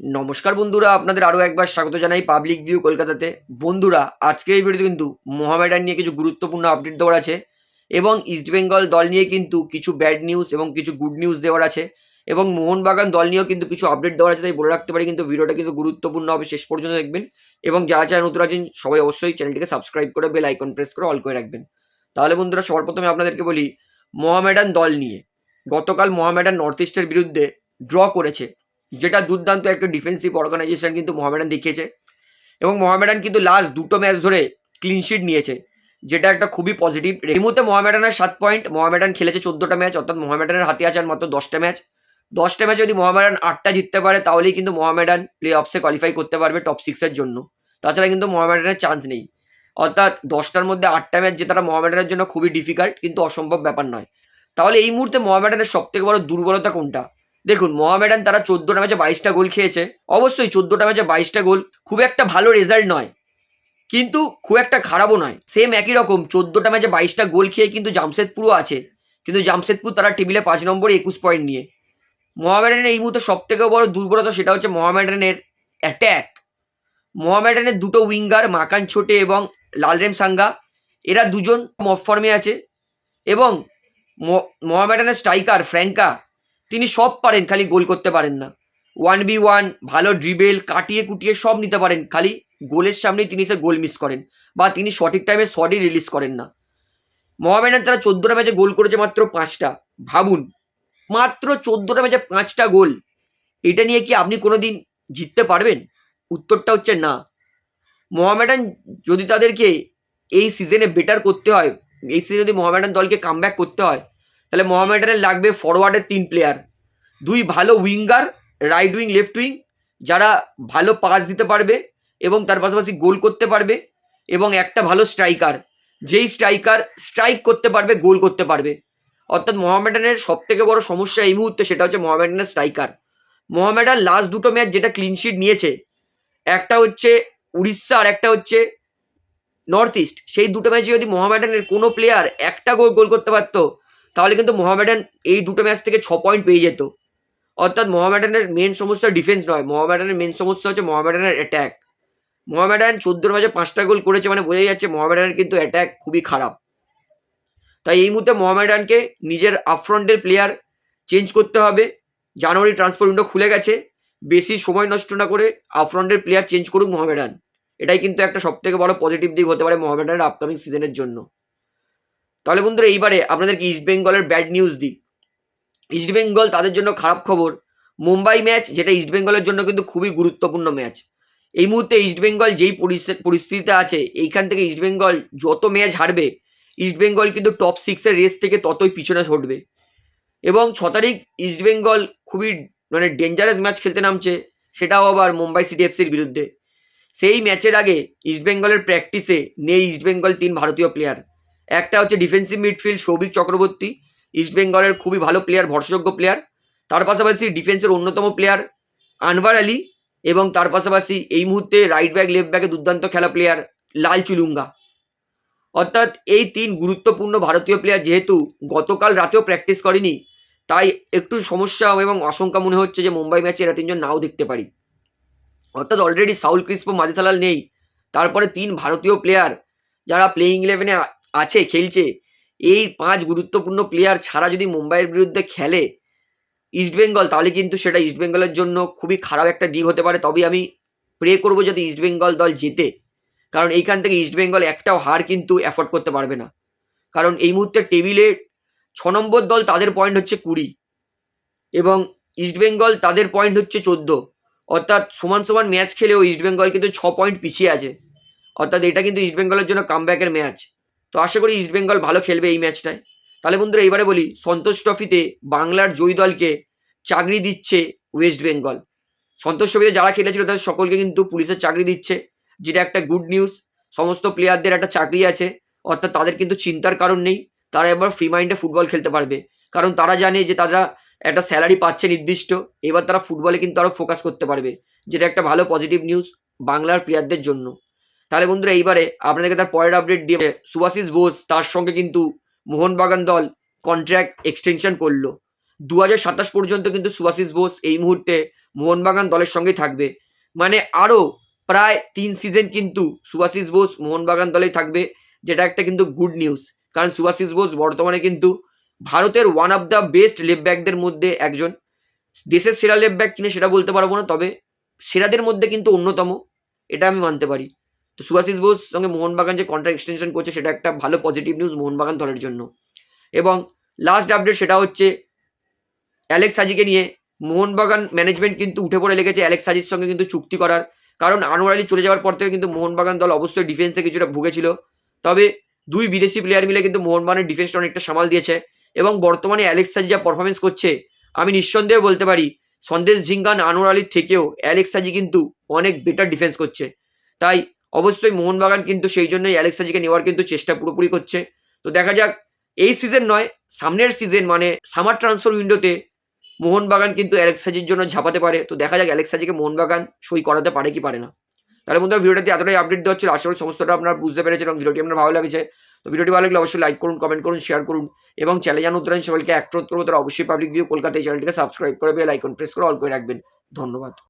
নমস্কার বন্ধুরা, আপনাদের আরও একবার স্বাগত জানাই পাবলিক ভিউ কলকাতাতে। বন্ধুরা, আজকের এই ভিডিওতে কিন্তু মোহামেডান নিয়ে কিছু গুরুত্বপূর্ণ আপডেট দেওয়ার আছে এবং ইস্টবেঙ্গল দল নিয়ে কিন্তু কিছু ব্যাড নিউজ এবং কিছু গুড নিউজ দেওয়ার আছে এবং মোহনবাগান দল নিয়েও কিন্তু কিছু আপডেট দেওয়ার আছে, তাই বলে রাখতে পারি কিন্তু ভিডিওটা কিন্তু গুরুত্বপূর্ণ হবে শেষ পর্যন্ত দেখবেন এবং যারা যারা নতুন আছেন, সবাই অবশ্যই চ্যানেলটিকে সাবস্ক্রাইব করে বেল আইকন প্রেস করে অল করে রাখবেন। তাহলে বন্ধুরা, সবার প্রথমে আপনাদেরকে বলি মোহামেডান দল নিয়ে গতকাল মোহামেডান নর্থ ইস্টের বিরুদ্ধে ড্র করেছে। যেটা দুর্দান্ত একটা ডিফেন্সিভ অর্গানাইজেশন কিন্তু মোহামেডান দেখিয়েছে। এবং মোহামেডান কিন্তু লাস্ট দুটো ম্যাচ ধরে ক্লিনশিট নিয়েছে, যেটা একটা খুবই পজিটিভ এই মুহূর্তে মোহামেডানের সাত পয়েন্ট মোহামেডান খেলেছে চোদ্দোটা ম্যাচ অর্থাৎ মোহামেডানের হাতে আছে আর মাত্র দশটা ম্যাচ দশটা ম্যাচে যদি মোহামেডান আটটা জিততে পারে, তাহলেই কিন্তু মোহামেডান প্লে অফসে কোয়ালিফাই করতে পারবে টপ সিক্সের জন্য। তাছাড়া কিন্তু মোহামেডানের চান্স নেই। অর্থাৎ দশটার মধ্যে আটটা ম্যাচ জেতাটা মোহামেডানের জন্য খুবই ডিফিকাল্ট কিন্তু অসম্ভব ব্যাপার নয়। তাহলে এই মুহূর্তে মোহামেডানের সবথেকে বড় দুর্বলতা কোনটা? দেখুন, মোহামেডান তারা চোদ্দোটা ম্যাচে বাইশটা গোল খেয়েছে। অবশ্যই চোদ্দোটা ম্যাচে বাইশটা গোল খুব একটা ভালো রেজাল্ট নয়। কিন্তু খুব একটা খারাপও নয়। সেম একই রকম, চোদ্দোটা ম্যাচে বাইশটা গোল খেয়ে কিন্তু জামশেদপুরও আছে। কিন্তু জামশেদপুর তারা টেবিলে পাঁচ নম্বরে একুশ পয়েন্ট নিয়ে। মোহামেডানের এই মুহূর্তে সব থেকে বড় দুর্বলতা সেটা হচ্ছে মোহামেডানের অ্যাট্যাক মোহামেডানের দুটো উইঙ্গার মাকান ছোটে এবং লালরেম সাঙ্গা, এরা দুজন মফ ফর্মে আছে। এবং মোহামেডানের স্ট্রাইকার ফ্র্যাঙ্কা তিনি সব পারেন, খালি গোল করতে পারেন না। ওয়ান বি ওয়ান, ভালো ড্রিবেল কাটিয়ে কুটিয়ে সব নিতে পারেন, খালি গোলের সামনেই তিনি সে গোল মিস করেন বা তিনি সঠিক টাইমে শটই রিলিজ করেন না। মোহামেডান তারা চোদ্দোটা ম্যাচে গোল করেছে মাত্র পাঁচটা। ভাবুন, মাত্র চোদ্দোটা ম্যাচে পাঁচটা গোল। এটা নিয়ে কি আপনি কোনো দিন জিততে পারবেন? উত্তরটা হচ্ছে না। মোহামেডান যদি তাদেরকে এই সিজনে বেটার করতে হয়, এই সিজনে যদি মোহামেডান দলকে কামব্যাক করতে হয় তাহলে মোহামেডানের লাগবে ফরওয়ার্ডের তিন প্লেয়ার দুই ভালো winger right wing left wing যারা ভালো পাস দিতে পারবে এবং তার পাশাপাশি গোল করতে পারবে এবং একটা ভালো স্ট্রাইকার যেই স্ট্রাইকার স্ট্রাইক করতে পারবে গোল করতে পারবে। অর্থাৎ মোহামেডানের সব থেকে বড় সমস্যা এই মুহূর্তে সেটা হচ্ছে মোহামেডানের স্ট্রাইকার মোহামেডান লাস্ট দুটো ম্যাচ যেটা ক্লিনশিট নিয়েছে, একটা হচ্ছে উড়িষ্যা আর একটা হচ্ছে নর্থ ইস্ট সেই দুটো ম্যাচে যদি মোহামেডানের কোনো প্লেয়ার একটা গোল গোল করতে পারতো তাহলে কিন্তু মোহামেডান এই দুটো ম্যাচ থেকে ছ পয়েন্ট পেয়ে যেত। অর্থাৎ মোহামেডানের মেন সমস্যা ডিফেন্স নয়, মোহামেডানের মেন সমস্যা হচ্ছে মোহামেডানের অ্যাট্যাক মোহামেডান চোদ্দোর ম্যাচে পাঁচটা গোল করেছে মানে বোঝাই যাচ্ছে মোহামেডানের কিন্তু অ্যাট্যাক খুবই খারাপ। তাই এই মুহূর্তে মোহামেডানকে নিজের আপফ্রন্টের প্লেয়ার চেঞ্জ করতে হবে। জানুয়ারি ট্রান্সফার উইন্ডো খুলে গেছে। বেশি সময় নষ্ট না করে আপফ্রন্টের প্লেয়ার চেঞ্জ করুক মোহামেডান। এটাই কিন্তু একটা সবথেকে বড় পজিটিভ দিক হতে পারে মোহামেডানের আপকামিং সিজনের জন্য। তাহলে বন্ধুরা এইবারে আপনাদেরকে ইস্ট বেঙ্গলের ব্যাড নিউজ দিই। ইস্ট বেঙ্গল তাদের জন্য খারাপ খবর। মুম্বাই ম্যাচ যেটা ইস্ট বেঙ্গলের জন্য কিন্তু খুবই গুরুত্বপূর্ণ ম্যাচ এই মুহূর্তে ইস্ট বেঙ্গল যেই পরিস্থি- পরিস্থিতিতে আছে, এইখান থেকে ইস্ট বেঙ্গল যত ম্যাচ হারবে ইস্ট বেঙ্গল কিন্তু টপ সিক্সের রেস থেকে ততই পিছনে ছুটবে এবং ছ তারিখ ইস্ট বেঙ্গল খুবই মানে ডেঞ্জারাস ম্যাচ খেলতে নামছে, সেটাও আবার মুম্বাই সিটি এফসির বিরুদ্ধে। সেই ম্যাচের আগে ইস্ট বেঙ্গলের প্র্যাকটিসে নেই ইস্ট বেঙ্গল তিন ভারতীয় প্লেয়ার একটা হচ্ছে defensive midfield Souvik Chakraborty east বেঙ্গলের খুবই ভালো প্লেয়ার ভরসাযোগ্য প্লেয়ার তার পাশাপাশি ডিফেন্সের অন্যতম প্লেয়ার আনভার আলী এবং তার পাশাপাশি এই মুহূর্তে রাইট ব্যাক লেফট ব্যাকে দুর্দান্ত খেলা প্লেয়ার লাল চুলুঙ্গা। অর্থাৎ এই তিন গুরুত্বপূর্ণ ভারতীয় প্লেয়ার যেহেতু গতকাল রাতেও প্র্যাকটিস করেনি, তাই একটু সমস্যা এবং আশঙ্কা মনে হচ্ছে যে মুম্বাই ম্যাচে এরা তিনজন নাও দেখতে পারি। অর্থাৎ অলরেডি সাউল ক্রিস্পো মাঝেথালাল নেই। তারপরে তিন ভারতীয় প্লেয়ার যারা প্লেইং ইলেভেনে আছে, খেলছে। এই পাঁচ গুরুত্বপূর্ণ প্লেয়ার ছাড়া যদি মুম্বাইয়ের বিরুদ্ধে খেলে ইস্টবেঙ্গল তাহলে কিন্তু সেটা ইস্টবেঙ্গলের জন্য খুবই খারাপ একটা দিক হতে পারে। তবে আমি প্রে করব যাতে ইস্টবেঙ্গল দল জেতে। কারণ এইখান থেকে ইস্টবেঙ্গল একটাও হার কিন্তু অ্যাফোর্ড করতে পারবে না। কারণ এই মুহূর্তে টেবিলে ছ নম্বর দল তাদের পয়েন্ট হচ্ছে কুড়ি এবং ইস্টবেঙ্গল তাদের পয়েন্ট হচ্ছে চোদ্দ। অর্থাৎ সমান সমান ম্যাচ খেলেও ইস্টবেঙ্গল কিন্তু ছ পয়েন্ট পিছিয়ে আছে। অর্থাৎ এটা কিন্তু ইস্টবেঙ্গলের জন্য কামব্যাকের ম্যাচ তো আশা করি ইস্টবেঙ্গল ভালো খেলবে এই ম্যাচটায় তাহলে বন্ধুরা, এইবারে বলি, সন্তোষ ট্রফিতে বাংলার জয়ী দলকে চাকরি দিচ্ছে ওয়েস্ট বেঙ্গল সন্তোষ ট্রফিতে যারা খেলেছিল, তাদের সকলকে কিন্তু পুলিশের চাকরি দিচ্ছে, যেটা একটা গুড নিউজ সমস্ত প্লেয়ারদের একটা চাকরি আছে, অর্থাৎ তাদের কিন্তু চিন্তার কারণ নেই, তারা এবার ফ্রি মাইন্ডে ফুটবল খেলতে পারবে। কারণ তারা জানে যে তারা একটা স্যালারি পাচ্ছে নির্দিষ্ট, এবার তারা ফুটবলে কিন্তু আরও ফোকাস করতে পারবে, যেটা একটা ভালো পজিটিভ নিউজ বাংলার প্লেয়ারদের জন্য। তাহলে বন্ধুরা এইবারে আপনাদেরকে তার পরের আপডেট দিয়ে সুভাশিস বোস তার সঙ্গে কিন্তু মোহনবাগান দল কন্ট্রাক্ট এক্সটেনশন করল। দু সাতাশ পর্যন্ত কিন্তু সুভাশিস বোস এই মুহূর্তে মোহনবাগান দলের সঙ্গেই থাকবে। মানে আরও প্রায় তিন সিজন কিন্তু সুভাশিস বোস মোহনবাগান দলেই থাকবে, যেটা একটা কিন্তু গুড নিউজ কারণ সুভাশিস বোস বর্তমানে কিন্তু ভারতের one of the best left ব্যাকদের মধ্যে একজন। দেশের সেরা লেফট ব্যাক কিনে সেটা বলতে পারব না, তবে সেরাদের মধ্যে কিন্তু অন্যতম, এটা আমি মানতে পারি। তো সুভাশিস বোস সঙ্গে মোহনবাগান যে কন্ট্রাক্ট এক্সটেনশন করছে, সেটা একটা ভালো পজিটিভ নিউজ মোহনবাগান দলের জন্য। এবং লাস্ট আপডেট সেটা হচ্ছে অ্যালেক্স সাজিকে নিয়ে মোহনবাগান ম্যানেজমেন্ট কিন্তু উঠে পড়ে লেগেছে অ্যালেক্স সাজির সঙ্গে কিন্তু চুক্তি করার। কারণ আনোয়ার আলী চলে যাওয়ার পর থেকে কিন্তু মোহনবাগান দল অবশ্যই ডিফেন্সে কিছুটা ভুগেছিল। তবে দুই বিদেশি প্লেয়ার মিলে কিন্তু মোহনবাগানের ডিফেন্সটা অনেকটা সামাল দিয়েছে। এবং বর্তমানে অ্যালেক্স সাজি যা পারফরমেন্স করছে, আমি নিঃসন্দেহে বলতে পারি, সন্দেশ ঝিঙ্গান আনোয়ার আলীর থেকেও অ্যালেক্স সাজি কিন্তু অনেক বেটার ডিফেন্স করছে। তাই অবশ্যই মোহনবাগান কিন্তু সেই জন্যই অ্যালেক্স সাজিকে নেওয়ার কিন্তু চেষ্টা পুরোপুরি করছে। তো দেখা যাক, এই সিজন নয়, সামনের সিজন মানে সামার ট্রান্সফার উইন্ডোতে মোহনবাগান কিন্তু অ্যালেক্সাজির জন্য ঝাঁপাতে পারে। তো দেখা যাক অ্যালেক্সাজিকে মোহনবাগান সই করাতে পারে কি পারে না। তাহলে বন্ধুরা, ভিডিওটাতে এতটাই আপডেট দেওয়া আশা করি সমস্তটা আপনারা বুঝতে পেরেছেন এবং ভিডিওটি আপনার ভালো লাগছে। তো ভিডিওটি ভালো লাগলে অবশ্যই লাইক করুন কমেন্ট করুন শেয়ার করুন এবং চ্যানেল জান উত্তরায়ণ সকলকে অ্যাক্ট্রোধ করব। তারা অবশ্যই পাবলিক ভিউ কলকাতায় চ্যানেলটিকে সাবস্ক্রাইব করে বেল আইকন প্রেস করে অল করে রাখবেন। ধন্যবাদ।